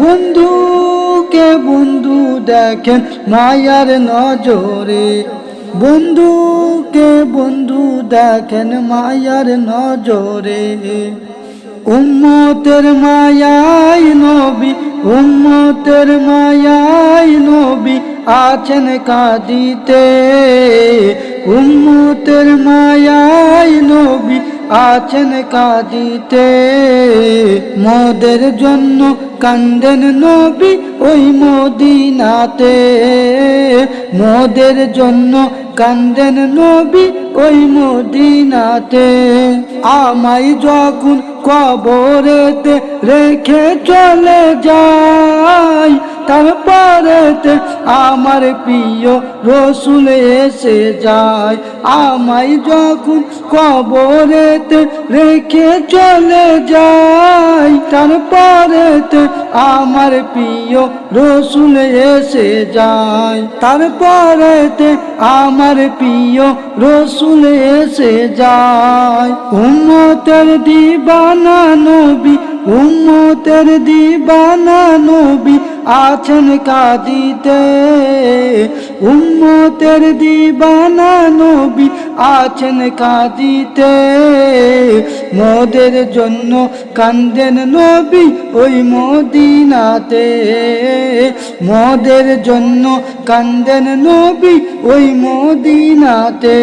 বন্ধুকে বন্ধু দেখেন মায়ার নজরে। বন্ধুকে বন্ধু দেখেন মায়ার নজরে। উম্মতের মায়াই নবী, উম্মতের মায়াই নবী আছেন কাঁদিতে। উম্মতের মায়াই নবী আছেন কাঁদিতে, মোদের জন্য কান্দেন নবী ওই মদিনাতে। মোদের জন্য কান্দেন নবী ওই মদিনাতে। আমায় যখন কবরেতে রেখে চলে তারপরেতে আমার প্রিয় রসুল এসে যায়। আমায় যখন কবরেতে রেখে চলে যাই তারপরেতে আমার প্রিয় রসুল এসে যায়। তারপরেতে আমার প্রিয় রসুল এসে যায়। উম্মতের দিবানা নবী, উম্মতের দিবানা নবী আছেন কাঁদিতে, উম্মতের দিবানা নবী আছেন কাঁদিতে। মোদের জন্য কান্দেন নবী ওই মদিনাতে। মোদের জন্য কান্দেন নবী ওই মদিনাতে।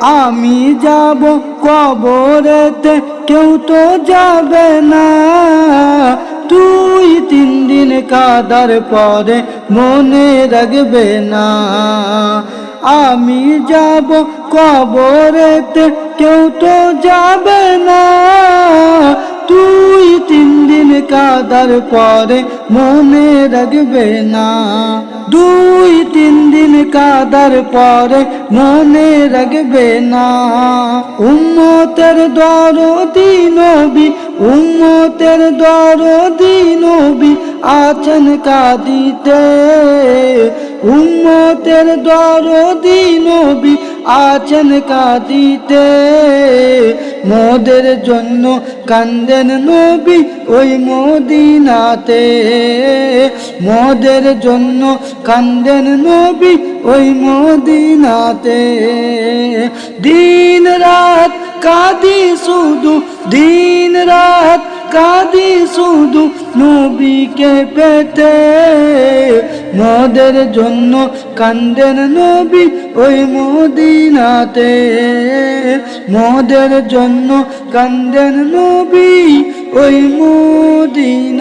আমি যাব কবরেতে, কেউ তো যাবে না। তুই তিন কাদার পরে মনে রাখবে না। আমি যাব কবরেতে কেউ তো যাবে না। তুই তিন দিন কাদার পরে মনে রাখবে না। দুই তিন দিন কাদার পরে মনে রাখবে না। উম্মতের দরদি নবী, উম্মতের দরদি নবী আছেন কাঁদিতে। উম্মতের দরদি নবী আছেন কাঁদিতে, মোদের জন্য কান্দেন নবী ওই মদিনাতে। মোদের জন্য কান্দেন নবী ওই মদিনাতে। দিন রাত কাঁদি শুধু, দিন রাত কাঁদি শুধু নবীকে পেতে। মোদের জন্য কান্দেন নবী ওই মদিনাতে মদের জন্য কান্দেন নবী ওই মদিনাতে।